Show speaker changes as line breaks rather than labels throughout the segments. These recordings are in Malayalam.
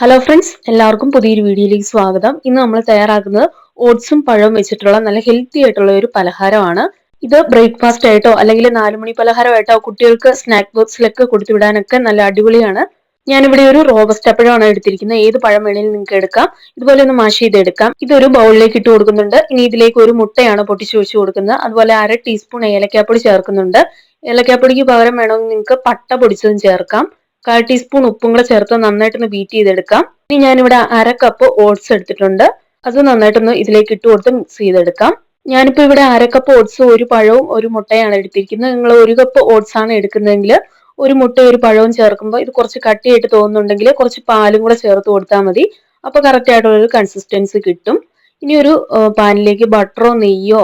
ഹലോ ഫ്രണ്ട്സ് എല്ലാവർക്കും പുതിയൊരു വീഡിയോയിലേക്ക് സ്വാഗതം. ഇന്ന് നമ്മൾ തയ്യാറാക്കുന്നത് ഓട്സും പഴവും വെച്ചിട്ടുള്ള നല്ല ഹെൽത്തി ആയിട്ടുള്ള ഒരു പലഹാരമാണ്. ഇത് ബ്രേക്ക്ഫാസ്റ്റ് ആയിട്ടോ അല്ലെങ്കിൽ നാലുമണി പലഹാരമായിട്ടോ കുട്ടികൾക്ക് സ്നാക്ക് ബോക്സിലൊക്കെ കൊടുത്തുവിടാനൊക്കെ നല്ല അടിപൊളിയാണ്. ഞാനിവിടെ ഒരു റോബസ്റ്റ് പഴമാണ് എടുത്തിരിക്കുന്നത്. ഏത് പഴം വേണേലും നിങ്ങൾക്ക് എടുക്കാം. ഇതുപോലെ ഒന്ന് മാഷ് ചെയ്ത് ചെയ്തെടുക്കാം. ഇതൊരു ബൗളിലേക്ക് ഇട്ട് കൊടുക്കുന്നുണ്ട്. ഇനി ഇതിലേക്ക് ഒരു മുട്ടയാണ് പൊട്ടിച്ചു വെച്ച് കൊടുക്കുന്നത്. അതുപോലെ അര ടീസ്പൂൺ ഏലക്കാപ്പൊടി ചേർക്കുന്നുണ്ട്. ഏലക്കാപ്പൊടിക്ക് പകരം വേണമെങ്കിൽ നിങ്ങൾക്ക് പട്ട പൊടിച്ചതും ചേർക്കാം. കാൽ ടീസ്പൂൺ ഉപ്പും കൂടെ ചേർത്ത് നന്നായിട്ടൊന്ന് ബീറ്റ് ചെയ്തെടുക്കാം. ഇനി ഞാനിവിടെ അര കപ്പ് ഓട്സ് എടുത്തിട്ടുണ്ട്. അത് നന്നായിട്ടൊന്ന് ഇതിലേക്ക് ഇട്ട് കൊടുത്ത് മിക്സ് ചെയ്തെടുക്കാം. ഞാനിപ്പോ ഇവിടെ അര കപ്പ് ഓട്സ് ഒരു പഴവും ഒരു മുട്ടയാണ് എടുത്തിരിക്കുന്നത്. നിങ്ങൾ ഒരു കപ്പ് ഓട്സ് ആണ് എടുക്കുന്നതെങ്കിൽ ഒരു മുട്ട ഒരു പഴവും ചേർക്കുമ്പോൾ ഇത് കുറച്ച് കട്ടിയായിട്ട് തോന്നുന്നുണ്ടെങ്കിൽ കുറച്ച് പാലും കൂടെ ചേർത്ത് കൊടുത്താൽ മതി. അപ്പോൾ കറക്റ്റ് ആയിട്ടുള്ളൊരു കൺസിസ്റ്റൻസി കിട്ടും. ഇനി ഒരു പാനിലേക്ക് ബട്ടറോ നെയ്യോ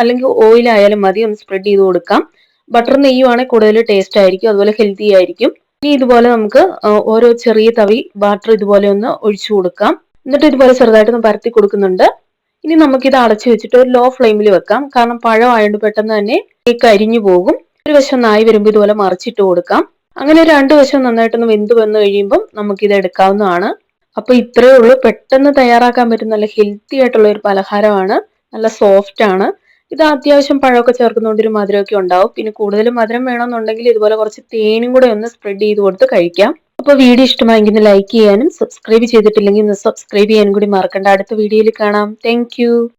അല്ലെങ്കിൽ ഓയിലായാലും മതി. ഒന്ന് സ്പ്രെഡ് ചെയ്ത് കൊടുക്കാം. ബട്ടർ നെയ്യുവാണെങ്കിൽ കൂടുതൽ ടേസ്റ്റ് ആയിരിക്കും. അതുപോലെ ഹെൽത്തി ആയിരിക്കും. ഇനി ഇതുപോലെ നമുക്ക് ഓരോ ചെറിയ തവി വാട്ടർ ഇതുപോലെ ഒന്ന് ഒഴിച്ചു കൊടുക്കാം. എന്നിട്ട് ഇതുപോലെ ചെറുതായിട്ട് ഒന്ന് പരത്തി കൊടുക്കുന്നുണ്ട്. ഇനി നമുക്ക് നമുക്കിത് അടച്ചു വെച്ചിട്ട് ഒരു ലോ ഫ്ലെയിമിൽ വെക്കാം. കാരണം പഴം പെട്ടെന്ന് തന്നെ കേക്ക് അരിഞ്ഞു പോകും. ഒരു വശം നായി വരുമ്പോൾ ഇതുപോലെ മറിച്ചിട്ട് കൊടുക്കാം. അങ്ങനെ രണ്ട് വശം നന്നായിട്ടൊന്ന് വെന്ത് വന്നു കഴിയുമ്പം ഇത് എടുക്കാവുന്നതാണ്. അപ്പൊ ഇത്രയേ ഉള്ളൂ. പെട്ടെന്ന് തയ്യാറാക്കാൻ പറ്റുന്ന നല്ല ഹെൽത്തി ആയിട്ടുള്ള ഒരു പലഹാരമാണ്. നല്ല സോഫ്റ്റ് ആണ്. ഇത് അത്യാവശ്യം പഴമൊക്കെ ചേർക്കുന്നതുകൊണ്ട് ഒരു മധുരമൊക്കെ ഉണ്ടാവും. പിന്നെ കൂടുതൽ മധുരം വേണമെന്നുണ്ടെങ്കിൽ ഇതുപോലെ കുറച്ച് തേനും കൂടെ ഒന്ന് സ്പ്രെഡ് ചെയ്ത് കൊടുത്ത് കഴിക്കാം. അപ്പോൾ വീഡിയോ ഇഷ്ടമായെങ്കിൽ ലൈക്ക് ചെയ്യാനും സബ്സ്ക്രൈബ് ചെയ്തിട്ടില്ലെങ്കിൽ ഒന്ന് സബ്സ്ക്രൈബ് ചെയ്യാനും കൂടി മറക്കണ്ട. അടുത്ത വീഡിയോയിൽ കാണാം. താങ്ക്